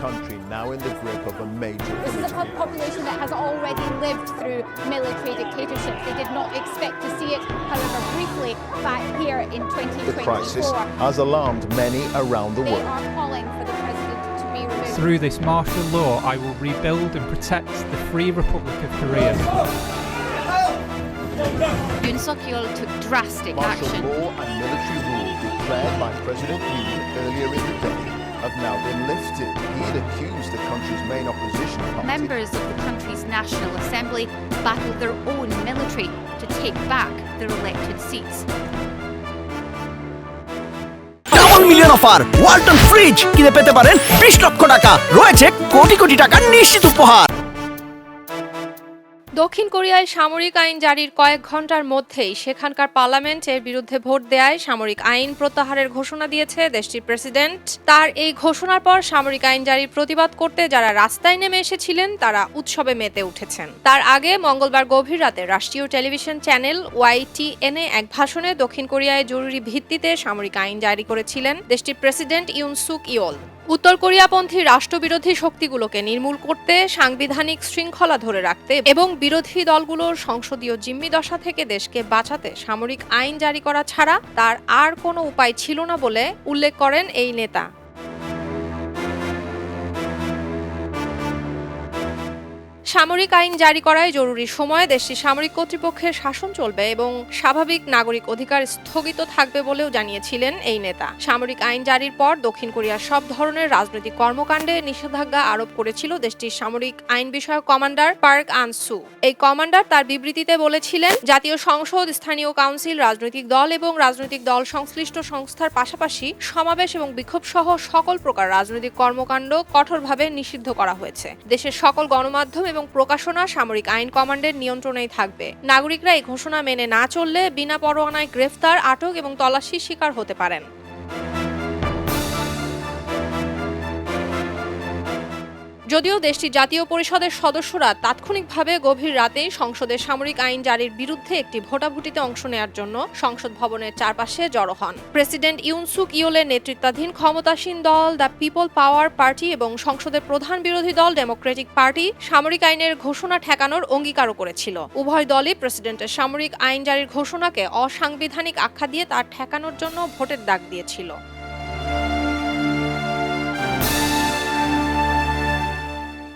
country now in the grip of a major This is a population that has already lived through military dictatorship. They did not expect to see it, however, briefly back here in 2024. The crisis has alarmed many around the They world. are calling for the president to be removed. Through this martial law, I will rebuild and protect the Free Republic of Korea. Yoon Suk Yeol took drastic Martial action. law and military rule declared by President Yoon earlier in the day have now been lifted. He had accused the country's main opposition party. Members of the country's National Assembly battled their own military to take back their elected seats. Double million offer Walton fridge কিনে পেতে পারেন বিশ লক্ষ টাকা রয়েছে কোটি কোটি টাকার নিশ্চিত উপহার দক্ষিণ কোরিয়ায় সামরিক আইন জারির কয়েক ঘণ্টার মধ্যেই সেখানকার পার্লামেন্ট এর বিরুদ্ধে ভোট দেয় সামরিক আইন প্রত্যাহারের ঘোষণা দিয়েছে দেশটির প্রেসিডেন্ট। তার এই ঘোষণার পর সামরিক আইন জারির প্রতিবাদ করতে যারা রাস্তায় নেমে এসেছিলেন, তারা উৎসবে মেতে উঠেছেন। তার আগে মঙ্গলবার গভীর রাতে রাষ্ট্রীয় টেলিভিশন চ্যানেল ওয়াইটিএনএ এক ভাষণে দক্ষিণ কোরিয়ায় জরুরি ভিত্তিতে সামরিক আইন জারি করেছিলেন দেশটির প্রেসিডেন্ট ইউন সুক ইয়োল উত্তর কোরিয়াপন্থী রাষ্ট্রবিরোধী শক্তিগুলোকে নির্মূল করতে সাংবিধানিক শৃঙ্খলা ধরে রাখতে এবং বিরোধী দলগুলোর সংসদীয় জিম্মি দশা থেকে দেশকে বাঁচাতে সামরিক আইন জারি করা ছাড়া তার আর কোনো উপায় ছিল না বলে উল্লেখ করেন এই নেতা। সামরিক আইন জারি করায় জরুরি সময়ে দেশটির সামরিক কর্তৃপক্ষের শাসন চলবে এবং স্বাভাবিক নাগরিক অধিকার স্থগিত থাকবে বলেও জানিয়েছিলেন এই নেতা। সামরিক আইন জারির পর দক্ষিণ কোরিয়ার সব ধরনের রাজনৈতিক কর্মকাণ্ডে নিষেধাজ্ঞা আরোপ করেছিল দেশটির সামরিক আইন বিষয়ক কমান্ডার পার্ক আনসু। এই কমান্ডার তার বিবৃতিতে বলেছিলেন, জাতীয় সংসদ, স্থানীয় কাউন্সিল, রাজনৈতিক দল এবং রাজনৈতিক দল সংশ্লিষ্ট সংস্থার পাশাপাশি সমাবেশ এবং বিক্ষোভ সহ সকল প্রকার রাজনৈতিক কর্মকাণ্ড কঠোরভাবে নিষিদ্ধ করা হয়েছে। দেশের সকল গণমাধ্যম এবং প্রকাশনা সামরিক আইন কমান্ডের নিয়ন্ত্রণেই থাকবে। নাগরিকরা এই ঘোষণা মেনে না চললে বিনা পরোয়ানায় গ্রেফতার, আটক এবং তল্লাশির শিকার হতে পারেন। যদিও দেশটির জাতীয় পরিষদের সদস্যরা তাৎক্ষণিকভাবে গভীর রাতেই সংসদের সামরিক আইন জারির বিরুদ্ধে একটি ভোটাভুটিতে অংশ নেওয়ার জন্য সংসদ ভবনের চারপাশে জড়ো হন। প্রেসিডেন্ট ইউনসুক ইয়োলের নেতৃত্বাধীন ক্ষমতাসীন দল দ্য পিপল পাওয়ার পার্টি এবং সংসদের প্রধান বিরোধী দল ডেমোক্রেটিক পার্টি সামরিক আইনের ঘোষণা ঠেকানোর অঙ্গীকারও করেছিল। উভয় দলই প্রেসিডেন্টের সামরিক আইন জারির ঘোষণাকে অসাংবিধানিক আখ্যা দিয়ে তার ঠেকানোর জন্য ভোটের ডাক দিয়েছিল।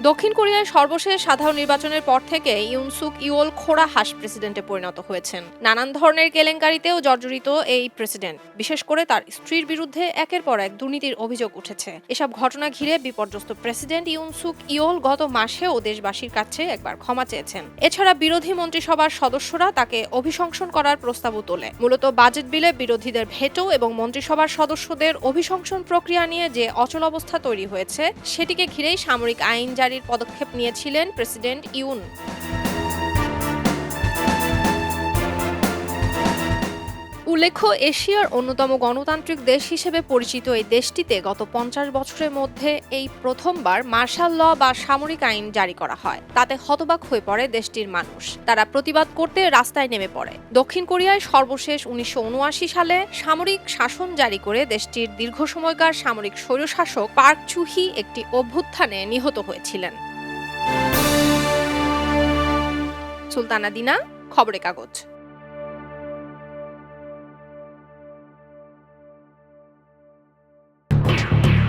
দক্ষিণ কোরিয়ার সর্বশেষ সাধারণ নির্বাচনের পর থেকে ইউনসুক ইউল খোড়া হাস প্রেসিডেন্টে পরিণত হয়েছেন। নানান ধরনের কেলেঙ্কারিতেও জর্জরিত এই প্রেসিডেন্ট। বিশেষ করে তার স্ত্রীর বিরুদ্ধে একের পর এক দুর্নীতির অভিযোগ উঠেছে। এসব ঘটনা ঘিরে বিপর্যস্ত প্রেসিডেন্ট ইউনসুক ইউল গত মাসেও দেশবাসীর কাছে একবার ক্ষমা চেয়েছেন। এছাড়া বিরোধী মন্ত্রিসভার সদস্যরা তাকে অভিশংসন করার প্রস্তাবও তোলে। মূলত বাজেট বিলে বিরোধীদের ভেটো এবং মন্ত্রিসভার সদস্যদের অভিশংসন প্রক্রিয়া নিয়ে যে অচল অবস্থা তৈরি হয়েছে, সেটিকে ঘিরেই সামরিক আইন জারির পদক্ষেপ নিয়েছিলেন প্রেসিডেন্ট ইউন। উল্লেখ্য, এশিয়ার অন্যতম গণতান্ত্রিক দেশ হিসেবে পরিচিত এই দেশটিতে গত পঞ্চাশ বছরের মধ্যে এই প্রথমবার মার্শাল ল বা সামরিক আইন জারি করা হয়। তাতে হতবাক হয়ে পড়ে দেশটির মানুষ। তারা প্রতিবাদ করতে রাস্তায় নেমে পড়ে। দক্ষিণ কোরিয়ায় সর্বশেষ উনিশশো উনআশি সালে সামরিক শাসন জারি করে দেশটির দীর্ঘ সময়কার সামরিক স্বৈরশাসক পার্ক চুহি একটি অভ্যুত্থানে নিহত হয়েছিলেন। সুলতানা দিনা, খবরের কাগজ।